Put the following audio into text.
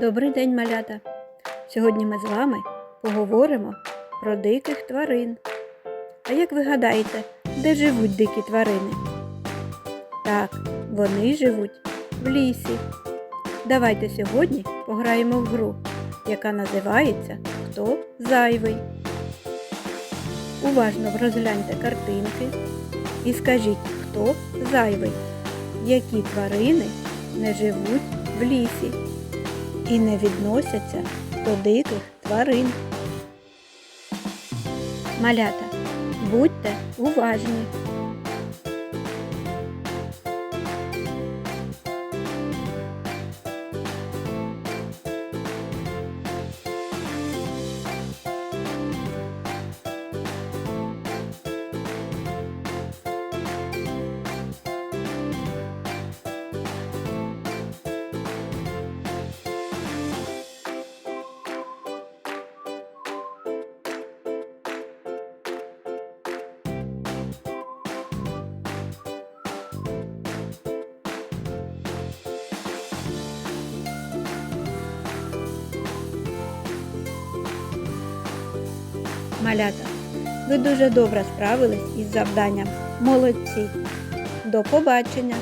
Добрий день, малята! Сьогодні ми з вами поговоримо про диких тварин. А як ви гадаєте, де живуть дикі тварини? Так, вони живуть в лісі. Давайте сьогодні пограємо в гру, яка називається Хто зайвий. Уважно розгляньте картинки і скажіть, хто зайвий, які тварини не живуть в лісі і не відносяться до диких тварин. Малята, будьте уважні. Малята, ви дуже добре справились із завданням. Молодці. До побачення!